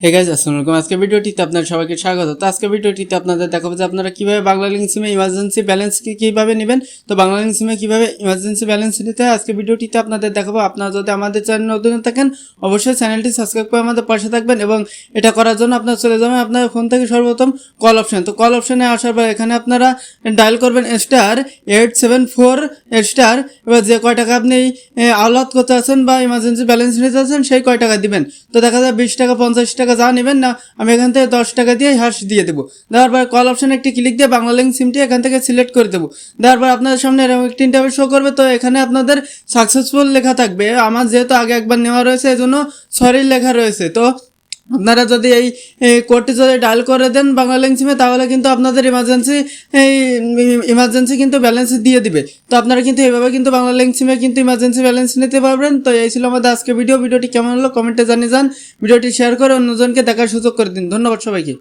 Hey guys আলাইকুম আজকে ভিডিওটিতে আপনার সবাইকে স্বাগত। তো আজকে ভিডিওটিতে আপনাদের দেখাবো যে আপনারা কীভাবে বাংলা লিঙ্ক সিমে ইমার্জেন্সি ব্যালেন্স কীভাবে নেবেন। তো বাংলা লিঙ্ক সিমে কীভাবে ইমার্জেন্সি ব্যালেন্স নিতে হয় আজকে ভিডিওটিতে আপনাদের দেখাবো। আপনারা যদি আমাদের চ্যানেল নতুন থাকেন অবশ্যই চ্যানেলটি সাবস্ক্রাইব করে আমাদের পাশে থাকবেন এবং এটা করার জন্য আপনার চলে যাবেন আপনার ফোন থেকে সর্বপ্রথম কল অপশন তো কল অপশনে আসার পর এখানে আপনারা ডায়াল করবেন star eight seven four star এবার যে কয় টাকা আপনি এ, আহ্লাদ করতে আছেন বা ইমার্জেন্সি ব্যালেন্স নিতে আছেন সেই কয় টাকা দিবেন। তো দেখা যায় বিশ টাকা পঞ্চাশ টাকা যা নেবেন না, আমি এখান থেকে দশ টাকা দিয়ে হ্যাশ দিয়ে দেবো। দেওয়ার পর কল অপশনে একটি ক্লিক দিয়ে বাংলা লিঙ্ক সিমটি এখান থেকে সিলেক্ট করে দেবো। দেওয়ার পর আপনাদের সামনে এরকম একটি ইন্টারভিউ শো করবে, তো এখানে আপনাদের সাকসেসফুল লেখা থাকবে। আমার যেহেতু আগে একবার নেওয়া রয়েছে, এজন্য জন্য সরি লেখা রয়েছে। তো আপনারা যদি এই কোর্টে যদি ডায়াল করে দেন বাংলা লিঙ্ক সিমে, তাহলে কিন্তু আপনাদের ইমার্জেন্সি এই ইমার্জেন্সি কিন্তু ব্যালেন্স দিয়ে দিবে। তো আপনারা কিন্তু এইভাবে কিন্তু বাংলা লিঙ্ক সিমে কিন্তু ইমার্জেন্সি ব্যালেন্স নিতে পারবেন। তো এই ছিল আমাদের আজকে ভিডিও ভিডিওটি কেমন হলো? কমেন্টে জানিয়ে যান। ভিডিওটি শেয়ার করে অন্যজনকে দেখার সুযোগ করে দিন। ধন্যবাদ সবাইকে।